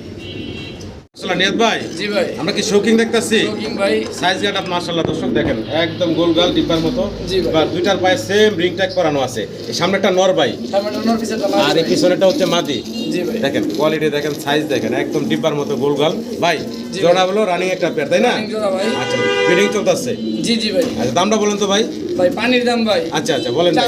নিয়ত ভাই জি ভাই। আমরা কি শৌকিং দেখতেছি? শৌখিন ভাই। সাইজ গাটা মাশাআল্লাহ দর্শক দেখেন একদম গোল গাল ডিব্বার মতো। জি ভাই। দুইটার পায়ে সেম রিং ট্যাগ করানো আছে। সামনেটা নর ভাই। সামনেটা নর পিছেরটা আর এই পিছনেটা হচ্ছে মাদি। জি ভাই। দেখেন কোয়ালিটি দেখেন সাইজ দেখেন একদম ডিব্বার মতো গোল গাল। ভাই জোড়া হলো রানিং একটা পেয়ার তাই না? জোড়া ভাই। আচ্ছা ফিডিং চলতেছে। জি জি ভাই। আচ্ছা দামটা বলেন তো ভাই। ভাই পানির দাম ভাই। আচ্ছা আচ্ছা বলেন চার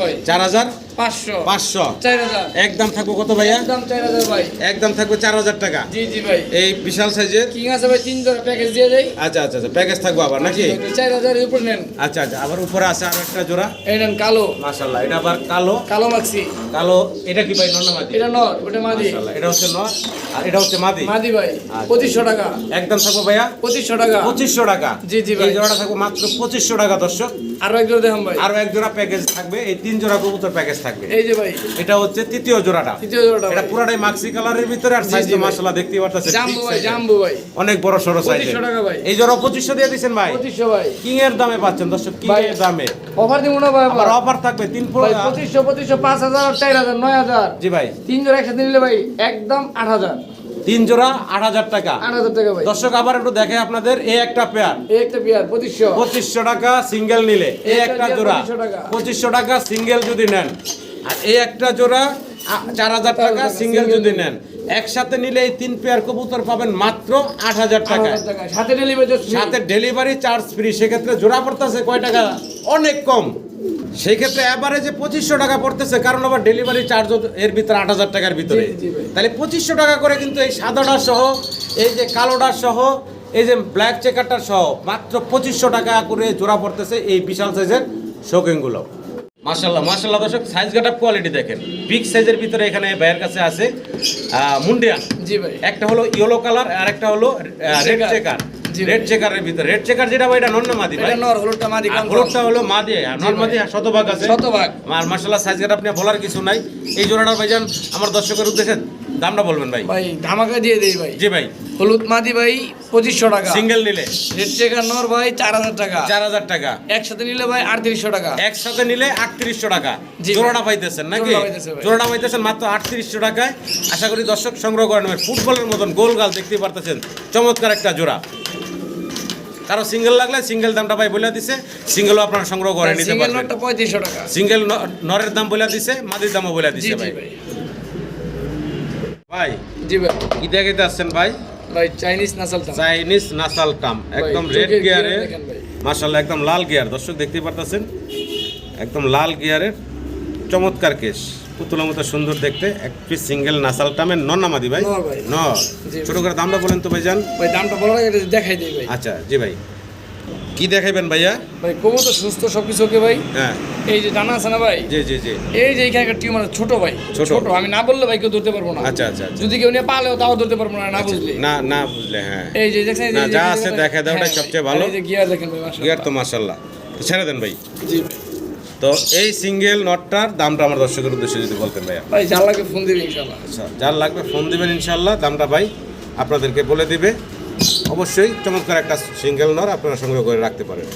ভাই। হাজার? পাঁচশো। চার হাজার পাঁচশো। চার হাজার। একদম থাকব কত ভাইয়া? একদম চার হাজার ভাই। একদম থাকবে চার হাজার টাকা। জি জি ভাই। এই বিশাল সাইজের? কিং আছে ভাই তিন জোড়া প্যাকেজ দিয়ে যাই আচ্ছা আচ্ছা আচ্ছা প্যাকেজ থাকব আবার নাকি? চার হাজার উপর নেন। আচ্ছা আচ্ছা আবার উপরে আছে আর একটা জোড়া। এই নেন কালো। মাশাল্লাহ এটা আবার কালো? কালো মাক্সি কালো এটা কি ভাই মাদি? এটা নর ওটা মাদি। এটা হচ্ছে নর আর এটা হচ্ছে মাদি? মাদি ভাই আচ্ছা। পঁচিশশো টাকা। একদম থাকব ভাইয়া? পঁচিশশো টাকা। পঁচিশশো টাকা। জি, জি ভাই। এই জোড়াটা থাকব মাত্র পঁচিশশো টাকা দর্শক। আরও এক জোড়া দেখাম ভাই। আরও এক জোড়া প্যাকেজ থাকবে এই তিন জোড়া কবুতর প্যাকেজ থাকবে। এই যে ভাই। এটা হচ্ছে তৃতীয় জোড়াটা। তৃতীয় জোড়াটা এটা পুরাটাই মাক্সি কালারের ভিতরে আর সাইজ তো মাশাআল্লাহ দেখতেই পারতেছেন জাম্বু ভাই। জাম্বু ভাই। অনেক বড় সরো সাইজ 2500 টাকা ভাই। এই জোড়া পঁচিশশো দিয়ে দিচ্ছেন ভাই। পঁচিশশো ভাই। কিং এর দামে পাচ্ছেন দর্শক কিং এর দামে। অফার দিব না ভাই আবার অফার থাকবে তিন ভাই পুরো পঁচিশশো পঁচিশশো পাঁচ হাজার চার হাজার নয় হাজার। জি ভাই। তিন জোড়া একসাথে নিলে ভাই একদম আট হাজার। তিন জোড়া আট হাজার টাকা। আট হাজার টাকা ভাই। দর্শক আবার একটু দেখে আপনাদের এই একটা পেয়ার এই একটা বিয়ার পঁচিশশো। পঁচিশশো টাকা সিঙ্গেল নিলে। এই একটা জোড়া। পঁচিশশো টাকা। সিঙ্গেল যদি নেন। আর এই একটা জোড়া চার হাজার টাকা সিঙ্গেল যদি নেন। একসাথে নিলে এই তিন পেয়ার কবুতর পাবেন মাত্র আট হাজার আট টাকা সাথে ডেলিভারি চার্জ ফ্রি সেক্ষেত্রে জোড়া পড়তেছে কয় টাকা? অনেক কম। সেই ক্ষেত্রে অ্যাভারেজে পঁচিশশো টাকা পড়তেছে কারণ আবার ডেলিভারি চার্জ এর ভিতরে আট হাজার টাকার ভিতরে। তাহলে পঁচিশশো টাকা করে কিন্তু এই সাদাটা সহ এই যে কালোটা সহ এই যে ব্ল্যাক চেকারটা সহ মাত্র পঁচিশশো টাকা করে জোড়া পড়তেছে এই বিশাল সাইজের শৌকিংগুলো মাশাল্লাহ মাশাল্লাহ দর্শক সাইজ গাটা কোয়ালিটি দেখেন। বিগ সাইজের ভিতরে এখানে ভাইয়ের কাছে আছে মুন্ডিয়ান। জি ভাই। একটা হলো ইয়েলো কালার আর একটা হলো রেড চেকার রেড চেকারের ভিতরে। রেড চেকার যেটা ভাই এটা নন্ন মাদি ভাই? নর হলুদটা মাদি হলুদটা হলো মাদি আর মাদি শতভাগ আছে। শতভাগ। আর মার্শাল্লাহ সাইজ আপনি বলার কিছু নাই। এই জোড়াটা ভাইজান আমার দর্শকের উদ্দেশ্যে দামটা বলবেন ভাই? ভাই ধামাকা দিয়ে দেই ভাই। জি ভাই। হলুদ মাদি ভাই পঁচিশশো টাকা। সিঙ্গেল নিলে। রেড ভাই চার হাজার টাকা। চার হাজার টাকা। একসাথে নিলে ভাই আটত্রিশশো টাকা। একসাথে নিলে আটত্রিশশো টাকা। জোড়াটা পাইতেছেন নাকি? জোড়াটা পাইতেছেন মাত্র আটত্রিশশো টাকায়। আশা করি দর্শক সংগ্রহ করে নেবেন। ফুটবলের মতন গোল গাল দেখতে পারতেছেন। চমৎকার একটা জোড়া। কারও সিঙ্গেল লাগলে সিঙ্গেল দামটা ভাই বলে দিছে। সিঙ্গেলও আপনারা সংগ্রহ করে নিতে পারবেন। সিঙ্গেল নরের দাম বলে দিছে মাদির দামও বলে দিছে ভাই। ভাই ভাই জি ভাই। কি দেখে আসছেন ভাই? ভাই চাইনিজ নাসাল চাইনিজ নাসাল টাম একদম রেড গিয়ারে ভাই। মাশাল্লাহ একদম লাল গিয়ার দর্শক দেখতেই পারতেছেন? একদম লাল গিয়ারের চমৎকার কেস পুতুলের মতো সুন্দর দেখতে এক পিস সিঙ্গেল নাসাল টামের নন্নামাদি ভাই। ভাই। ন। ছোট করে দামটা বলেন তো ভাই দামটা বলার আগে এটা দেখাই দিই ভাই। আচ্ছা জি ভাই। কি দেখাইবেন ভাইয়া? ভাই কবু তো সুস্থ সবকিছু ওকে ভাই। হ্যাঁ। এই যে জানা আছে না ভাই? জি জি জি। এই যে এখানে একটা টিউমার ছোট ভাই। ছোট। আমি না বললে ভাই কেউ ধরতে পারব না। আচ্ছা আচ্ছা, আচ্ছা। যদি কেউ নিয়ে পালেও তাও ধরতে পারব না না আচ্ছা, বুঝলে। না না বুঝলে হ্যাঁ। এই যে দেখছেন না যা আছে দেখা দাও ওটা সবচেয়ে ভালো। এই যে গিয়ার দেখেন ভাই মাশাআল্লাহ। গিয়ার তো মাশাআল্লাহ। ছেড়ে দেন ভাই। জি। তো এই সিঙ্গেল নটটার দামটা আমার দর্শকের উদ্দেশ্যে যদি বলতেন ভাইয়া। ভাই যার লাগবে ফোন দিবেন ইনশাআল্লাহ। আচ্ছা যার লাগবে ফোন দিবেন ইনশাআল্লাহ। দামটা ভাই আপনাদেরকে বলে দিবে। অবশ্যই চমৎকার একটা সিঙ্গেল নর আপনারা সংগ্রহ করে রাখতে পারেন।